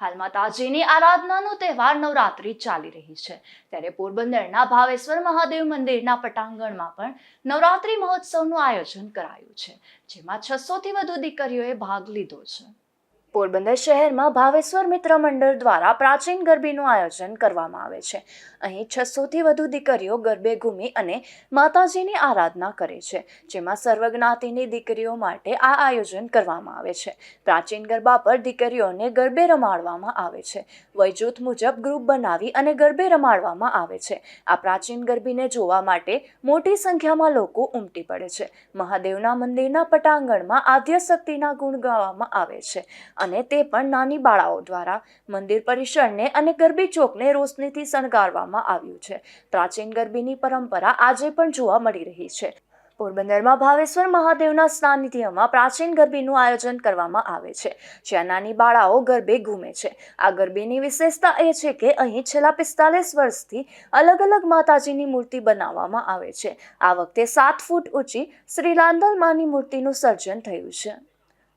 હાલ માતાજીની આરાધનાનો તહેવાર નવરાત્રિ ચાલી રહી છે. ત્યારે પોરબંદરના ભાવેશ્વર મહાદેવ મંદિરના પટાંગણમાં પણ નવરાત્રિ મહોત્સવનું આયોજન કરાયું છે, જેમાં છસોથી વધુ દીકરીઓએ ભાગ લીધો છે. પોરબંદર શહેરમાં ભાવેશ્વર મિત્ર મંડળ દ્વારા પ્રાચીન ગરબીનું આયોજન કરવામાં આવે છે. અહીં છસોથી વધુ દીકરીઓ ગરબે ઘૂમી અને માતાજીની આરાધના કરે છે, જેમાં સર્વજ્ઞાતિની દીકરીઓ માટે આ આયોજન કરવામાં આવે છે. પ્રાચીન ગરબા પર દીકરીઓને ગરબે રમાડવામાં આવે છે. વયજૂથ મુજબ ગ્રુપ બનાવી અને ગરબે રમાડવામાં આવે છે. આ પ્રાચીન ગરબીને જોવા માટે મોટી સંખ્યામાં લોકો ઉમટી પડે છે. મહાદેવના મંદિરના પટાંગણમાં આદ્ય શક્તિના ગુણ ગાવામાં આવે છે. અને તે પણ નાની બાળાઓ દ્વારા મંદિર પરિસરને અને ગરબી ચોકને રોશનીથી શણગારવામાં આવ્યું છે. પ્રાચીન ગરબીની પરંપરા આજે પણ જોવા મળી રહી છે. પોરબંદરમાં ભાવેશ્વર મહાદેવના સાનિધ્યમાં પ્રાચીન ગરબીનું આયોજન કરવામાં આવે છે. જ્યાં નાની બાળાઓ ગરબે ઘૂમે છે. આ ગરબીની વિશેષતા એ છે કે અહીં છેલ્લા પિસ્તાલીસ વર્ષથી અલગ અલગ માતાજીની મૂર્તિ બનાવવામાં આવે છે. આ વખતે સાત ફૂટ ઊંચી શ્રીલાંદલ માની મૂર્તિનું સર્જન થયું છે.